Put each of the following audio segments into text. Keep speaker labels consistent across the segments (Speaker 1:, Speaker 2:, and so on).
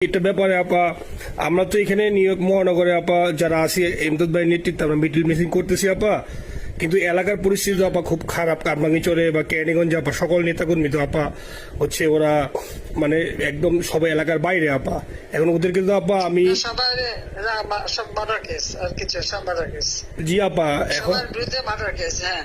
Speaker 1: এটা ব্যাপারে আপা আমরা তো এখানে নিউ ইয়র্ক মহানগরে আপা যারা আছি এমদাদ ভাই নেতৃত্বে আমরা মিডিল মিসিং করতেছি আপা। কিন্তু এলাকার পরিস্থিতি আপা খুব খারাপ। কারমাঙ্গিচরে বা ক্যানিগঞ্জ আপা সকল নেতাকর্মী তো আপা হচ্ছে ওরা মানে একদম সবাই এলাকার বাইরে আপা। এখন ওদের কিন্তু আপা আমি
Speaker 2: সব সব
Speaker 1: জি আপা এখন
Speaker 2: বিরুদ্ধে মার্ডার কেস হ্যাঁ।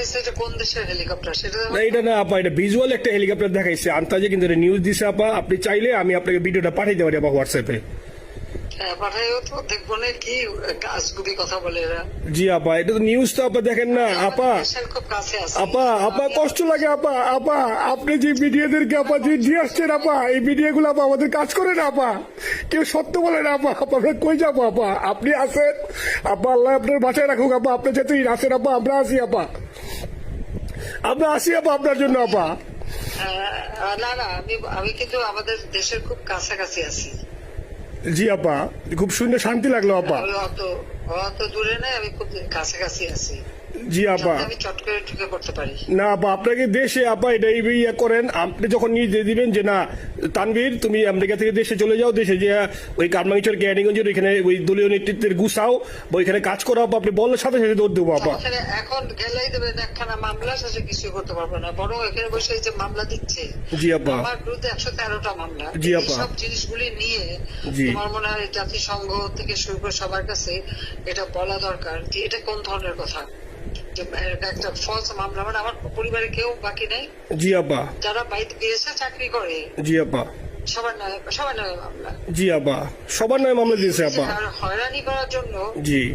Speaker 2: দেখাইছে এটা কোন দেশের হেলিকপ্টার সেটা
Speaker 1: না এটা না আপা এটা ভিজুয়াল একটা হেলিকপ্টার দেখাইছে। আন্তাজে কিন্তু এটা নিউজ দিছে আপা। আপনি চাইলে আমি আপনাকে ভিডিওটা পারি আপা হোয়াটসঅ্যাপে
Speaker 2: হ্যাঁ
Speaker 1: জি আপা এটা তো নিউজ তো আপা দেখেন না আপা।
Speaker 2: কাছে আছে।
Speaker 1: আপা আপা কষ্ট লাগে আপা আপা। আপনি যে মিডিয়াদেরকে আপা যে দিয়ে আসছেন আপা এই মিডিয়াগুলো আপা আমাদের কাজ করে না আপা। কেউ সত্য বলে না আপা। আপা আমরা কই যাব আপা? আপনি আসেন আপা আল্লাহ আপনার বাসায় রাখুক আপা। আপনি যেতেই আসেন আপা আমরা আসি আপা। আমরা আসি আপা আপনার জন্য আপা
Speaker 2: না না আমি আমি কিন্তু আমাদের দেশের খুব কাছাকাছি আছি।
Speaker 1: জি আপা খুব শুনে শান্তি লাগল আপা
Speaker 2: আমি অত অত দূরে নাই আমি খুব কাছাকাছি আছি।
Speaker 1: জি আপা। না আপা আপনাকে দেশে আপা এটা ইয়ে করেন আপনি যখন নিয়ে দিবেন যে না তানভীর তুমি আমেরিকা থেকে দেশে চলে যাও দেশে যে ওই কারমাঙ্গিচর ক্যানিগঞ্জের ওইখানে ওই দলীয় নেতৃত্বের গুছাও বা ওইখানে কাজ করো আপনি বললে সাথে সাথে দৌড় দেবো আপা।
Speaker 2: এখন গেলেই দেবেন একখানা মামলা শেষে কিছু করতে পারবে না বরং এখানে বসে যে মামলা দিচ্ছে
Speaker 1: জি আপা।
Speaker 2: আমার বিরুদ্ধে একশো তেরোটা মামলা।
Speaker 1: জি আপা।
Speaker 2: সব জিনিসগুলি নিয়ে
Speaker 1: জি।
Speaker 2: তোমার মনে হয় জাতিসংঘ থেকে শুরু করে সবার কাছে এটা বলা দরকার যে এটা কোন ধরনের কথা? একটা ফলস মামলা মানে আমার পরিবারে কেউ বাকি নেই?
Speaker 1: জি আপা
Speaker 2: যারা বাইরে বিদেশে চাকরি করে?
Speaker 1: জি আপা
Speaker 2: সবার নামে সবার নামে মামলা।
Speaker 1: জি আপা সবার নয় মামলা দিয়েছে আপা
Speaker 2: হয়রানি করার জন্য
Speaker 1: জি।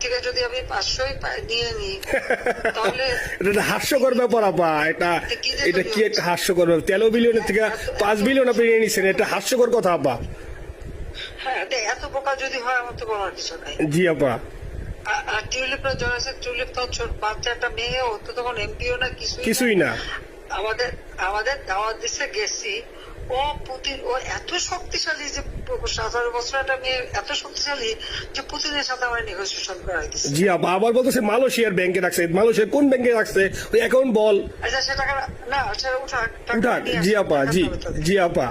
Speaker 2: থেকে যদি আমি পাঁচশোই নিয়ে নিই তাহলে
Speaker 1: এটা হাস্যকর ব্যাপার আপা। এটা এটা কি একটা হাস্যকর ব্যাপার? তেরো বিলিয়নের থেকে পাঁচ বিলিয়ন আপনি নিয়ে নিচ্ছেন এটা হাস্যকর কথা আপা।
Speaker 2: হ্যাঁ এত বোকা যদি হয় আমার তো বলার কিছু নাই।
Speaker 1: জি আপা।
Speaker 2: আর- টিউলিপরা জড়াছে টিউলিপ তো ছোট বাচ্চা একটা মেয়ে ও তো তখন এমপিও না কিছুই না।
Speaker 1: কিছুই না।
Speaker 2: আমাদের আমাদের দাওয়াত দিচ্ছে গেছি পুতিন ও এত শক্তিশালী যে সতেরো বছর একটা মেয়ে এত শক্তিশালী যে পুতিনের সাথে আমার নেগোসিয়েশন করাই দিচ্ছে
Speaker 1: জি আপা আবার বলতেছে মালয়েশিয়ার ব্যাংকে রাখছে। মালয়েশিয়ার কোন ব্যাংকে রাখছে? ওই অ্যাকাউন্ট বল।
Speaker 2: আচ্ছা সে টাকা না সেটা উঠাক
Speaker 1: উঠাক। জি আপা জি। জি আপা।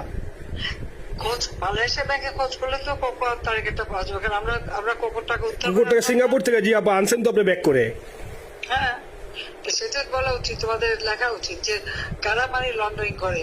Speaker 2: খোঁজ মালয়েশিয়া ব্যাংকে খোঁজ করলে তো কখন তারিখটা পাওয়া যাবে? কারণ আমরা আমরা কখন টাকা উত্তর
Speaker 1: কুকুর সিঙ্গাপুর থেকে জি আপা আনছেন তো আপনি ব্যাক করে।
Speaker 2: হ্যাঁ। সেটা বলা উচিত তোমাদের লেখা উচিত যে কারা মানি লন্ডারিং করে?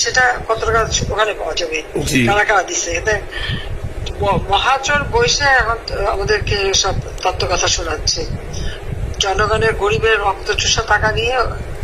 Speaker 2: সেটা কত টাকা ওখানে পাওয়া যাবে। কারা কারা দিচ্ছে এতে মহাচর বৈশে এখন আমাদেরকে সব তত্ত্ব কথা শোনাচ্ছে। জনগণের গরিবের রক্ত চুষা টাকা নিয়ে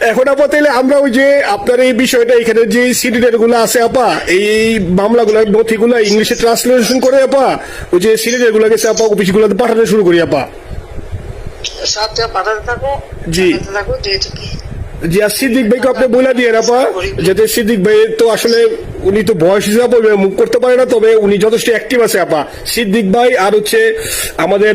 Speaker 1: এখন আপা তাইলে আমরা ওই যে আপনার এই বিষয়টা এখানে যে সিলিন্ডারগুলো আছে আপা এই মামলাগুলো নথিগুলো ইংলিশে ট্রান্সলেশন করে আপা ওই যে সিলিন্ডারগুলো গেছে আপা অফিস গুলোতে পাঠাতে শুরু করি আপা।
Speaker 2: সবটা পাঠাতে থাকো
Speaker 1: জি।
Speaker 2: থাকো যেহেতু কি?
Speaker 1: জি আর সিদ্দিক ভাইকে আপনি বলে দিয়ে আপা যাতে সিদ্দিক ভাই তো আসলে উনি তো বয়স হিসাবে মুখ করতে পারে না তবে উনি যথেষ্ট অ্যাক্টিভ আছে আপা। সিদ্দিক ভাই আর হচ্ছে আমাদের